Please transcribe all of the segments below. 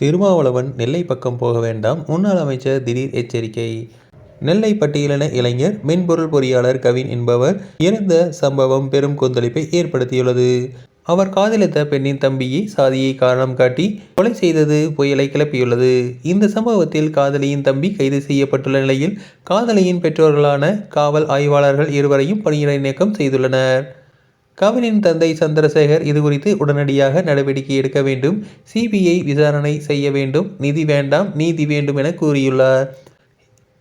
திருமாவளவன் நெல்லை பக்கம் போக வேண்டாம். முன்னாள் அமைச்சர் திடீர் எச்சரிக்கை. நெல்லை பட்டியலின இளைஞர் மென்பொருள் பொறியாளர் கவின் என்பவர் இறந்த சம்பவம் பெரும் கொந்தளிப்பை ஏற்படுத்தியுள்ளது. அவர் காதலித்த பெண்ணின் தம்பியை சாதியை காரணம் காட்டி கொலை செய்தது புயலை கிளப்பியுள்ளது. இந்த சம்பவத்தில் காதலியின் தம்பி கைது செய்யப்பட்டுள்ள நிலையில் காதலியின் பெற்றோர்களான காவல் ஆய்வாளர்கள் இருவரையும் பணியிடை நீக்கம் செய்துள்ளனர். கவினின் தந்தை சந்திரசேகர் இது குறித்து உடனடியாக நடவடிக்கை எடுக்க வேண்டும். சிபிஐ விசாரணை செய்ய வேண்டும். நிதி வேண்டாம் நீதி வேண்டும் என கூறியுள்ளார்.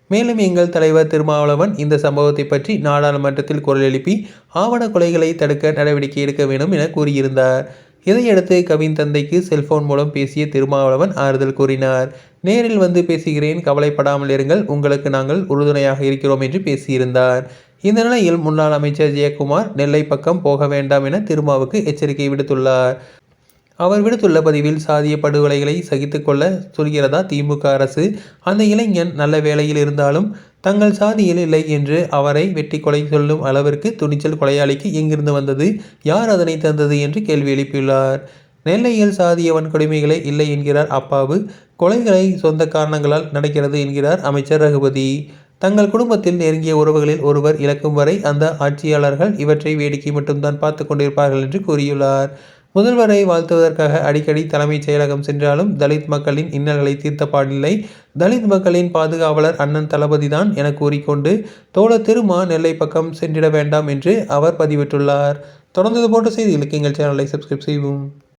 மேலும் எங்கள் தலைவர் திருமாவளவன் இந்த சம்பவத்தை பற்றி நாடாளுமன்றத்தில் குரல் எழுப்பி ஆவண கொலைகளை தடுக்க நடவடிக்கை எடுக்க வேண்டும் என கூறியிருந்தார். இதையடுத்து கவின் தந்தைக்கு செல்போன் மூலம் பேசிய திருமாவளவன் ஆறுதல் கூறினார். நேரில் வந்து பேசுகிறேன் கவலைப்படாமல் இருங்கள். உங்களுக்கு நாங்கள் உறுதுணையாக இருக்கிறோம் என்று பேசியிருந்தார். இந்த நிலையில் முன்னாள் அமைச்சர் ஜெயக்குமார் நெல்லை பக்கம் போக வேண்டாம் என திருமாவுக்கு எச்சரிக்கை விடுத்துள்ளார். அவர் விடுத்துள்ள பதிவில் சாதிய படுகொலைகளை சகித்துக்கொள்ள சொல்கிறதா திமுக அரசு? அந்த இளைஞன் நல்ல வேலையில் இருந்தாலும் தங்கள் சாதியில் இல்லை என்று அவரை வெட்டி கொலை சொல்லும் அளவிற்கு துணிச்சல் கொலையாளிக்கு எங்கிருந்து வந்தது? யார் அதனை தந்தது என்று கேள்வி எழுப்பியுள்ளார். நெல்லையில் சாதிய வன்கொடுமைகளே இல்லை என்கிறார் அப்பாவு. கொலைகளை சொந்த காரணங்களால் நடக்கிறது என்கிறார் அமைச்சர் ரகுபதி. தங்கள் குடும்பத்தில் நெருங்கிய உறவுகளில் ஒருவர் இழக்கும் வரை அந்த ஆட்சியாளர்கள் இவற்றை வேடிக்கை மட்டும்தான் பார்த்து கொண்டிருப்பார்கள் என்று கூறியுள்ளார். முதல்வரை வாழ்த்துவதற்காக அடிக்கடி தலைமைச் செயலகம் சென்றாலும் தலித் மக்களின் இன்னல்களை தீர்த்த பாடில்லை. தலித் மக்களின் பாதுகாவலர் அண்ணன் தளபதிதான் என கூறிக்கொண்டு தோழ திருமா நெல்லை பக்கம் சென்றிட வேண்டாம் என்று அவர் பதிவிட்டுள்ளார். தொடர்ந்தது போன்ற செய்திகளுக்கு எங்கள் சேனலை சப்ஸ்கிரைப் செய்வோம்